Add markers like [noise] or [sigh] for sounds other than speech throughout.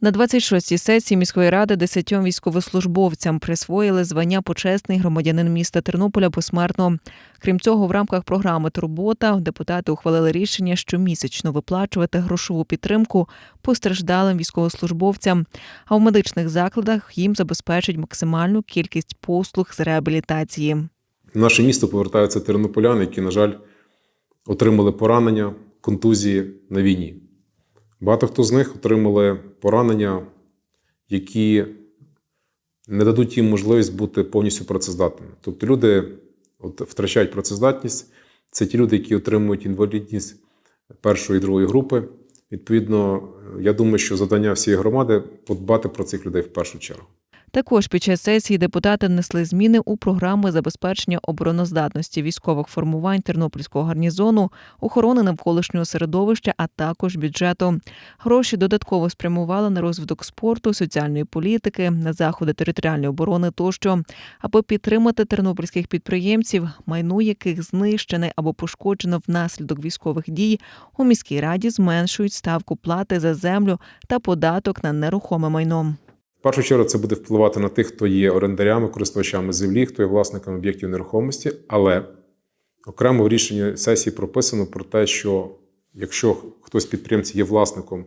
На 26-й сесії міської ради десятьом військовослужбовцям присвоїли звання почесний громадянин міста Тернополя посмертно. Крім цього, в рамках програми Турбота депутати ухвалили рішення щомісячно виплачувати грошову підтримку постраждалим військовослужбовцям, а в медичних закладах їм забезпечать максимальну кількість послуг з реабілітації. В наше місто повертаються тернополяни, які, на жаль, отримали поранення, контузії на війні. Багато хто з них отримали поранення, які не дадуть їм можливість бути повністю працездатними. Тобто люди от, втрачають працездатність. Це ті люди, які отримують інвалідність першої і другої групи. Відповідно, я думаю, що завдання всієї громади подбати про цих людей в першу чергу. Також під час сесії депутати внесли зміни у програми забезпечення обороноздатності військових формувань Тернопільського гарнізону, охорони навколишнього середовища, а також бюджету. Гроші додатково спрямували на розвиток спорту, соціальної політики, на заходи територіальної оборони тощо, аби підтримати тернопільських підприємців, майно яких знищене або пошкоджено внаслідок військових дій. У міській раді зменшують ставку плати за землю та податок на нерухоме майно. В першу чергу це буде впливати на тих, хто є орендарями, користувачами землі, хто є власниками об'єктів нерухомості. Але окремо в рішенні сесії прописано про те, що якщо хтось з підприємців є власником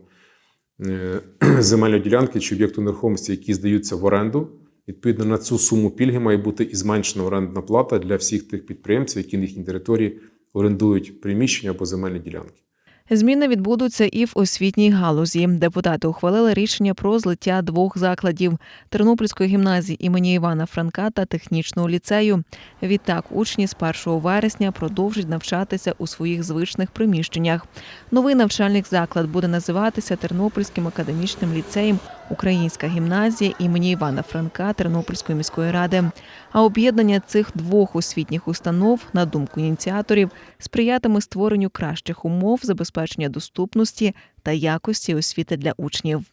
е, [clears throat] земельної ділянки чи об'єкту нерухомості, які здаються в оренду, відповідно на цю суму пільги має бути і зменшена орендна плата для всіх тих підприємців, які на їхній території орендують приміщення або земельні ділянки. Зміни відбудуться і в освітній галузі. Депутати ухвалили рішення про злиття двох закладів Тернопільської гімназії імені Івана Франка та технічного ліцею. Відтак, учні з 1 вересня продовжать навчатися у своїх звичних приміщеннях. Новий навчальний заклад буде називатися Тернопільським академічним ліцеєм Українська гімназія імені Івана Франка Тернопільської міської ради. А об'єднання цих двох освітніх установ, на думку ініціаторів, сприятиме створенню кращих умов забезпечення доступності та якості освіти для учнів.